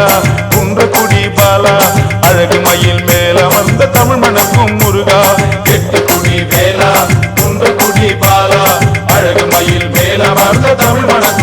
பாலா குன்றக்குடி பாலா அழகு மயில் மேல வந்த தமிழ் மணக்கும் முருகா. எட்டுக்குடி வேலா குன்றக்குடி பாலா அழகு மயில் மேல வந்த தமிழ் மணக்கும்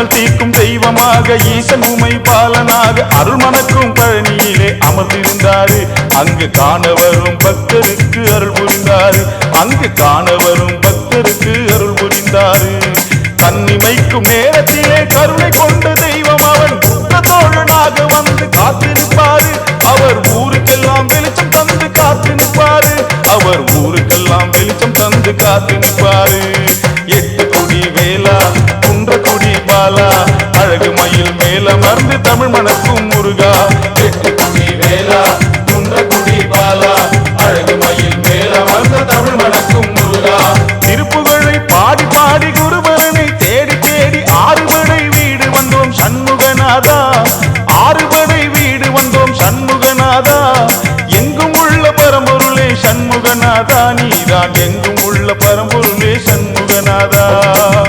இன்னல் தீக்கும் தெய்வமாக ஈசன் உமை பாலனாக அருள் மணக்கும் பழனியிலே அமர்ந்திருந்தாரு. அங்கு காண வரும் பக்தருக்கு அருள் புரிந்தாரு. அங்கு காண வரும் பக்தருக்கு அருள் புரிந்தாரு. தன்னிமைக்கும் நேரத்திலே கருணை கொண்ட தெய்வம் அவன். கொடி அழகு மயில் மேல மறந்து தமிழ் மணக்கும் முருகா. எட்டு வேலா குன்ற பாலா. அழகு மயில் மேல தமிழ் மணக்கும் முருகா. திருப்புகழை பாடி பாடி குருபரனை தேடி தேடி ஆறுபடை வீடு வந்தோம் சண்முகநாதா. ஆறுபடை வீடு வந்தோம் சண்முகநாதா. எங்கும் உள்ள பரம்பொருளே சண்முகநாதா. நீதான் எங்கும் உள்ள பரம்பொருளே சண்முகநாதா.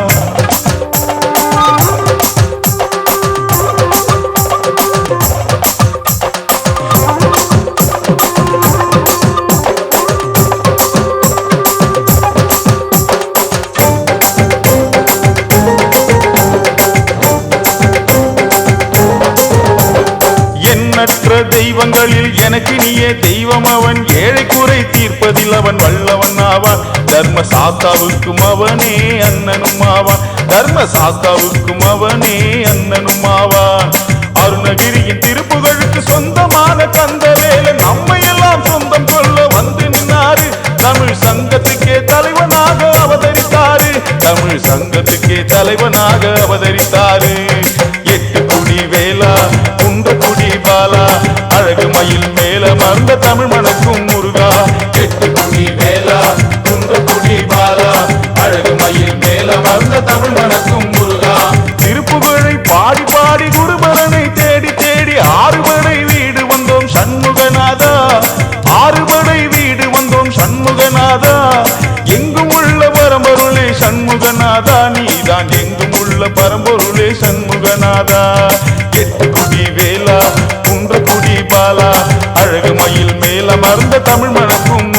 எனக்கு நீயே தெய்வம் அவன். ஏழை குறை தீர்ப்பதில் அவன் வல்லவன் ஆவான். தர்ம சாஸ்தாவுக்கும் அவனே அண்ணனும் ஆவான். தர்ம சாஸ்தாவுக்கும் அவனே அண்ணனும் ஆவான். அருணகிரியின் திருப்புகழுக்கு சொந்தமான கந்தவேல நம்மை எல்லாம் சொந்தம் கொள்ள வந்து நின்னாரு. தமிழ் சங்கத்துக்கே தலைவனாக அவதரித்தாரு. தமிழ் சங்கத்துக்கே தலைவனாக அவதரித்தாரு. எட்டு குடி வேலா குன்ற குடி பாலா அழகு மயில் தமிழ் மணக்கும் முருகா. எட்டு குடி வேலா குன்ற குடி பாலா அழகு மயில் மேல வந்த தமிழ் மணக்கும் முருகா. திருப்புகழை பாடி பாடி குருபரனை தேடி தேடி ஆறுபடை வீடு வந்தோம் சண்முகநாதா. ஆறுபடை வீடு வந்தோம் சண்முகநாதா. எங்கும் உள்ள பரம்பொருளே சண்முகநாதா. நீதான் எங்கும் உள்ள பரம்பொருளே சண்முகநாதா. எட்டு குடி வேலா குன்ற குடி பாலா மலமர்ந்த தமிழ் மணக்கும்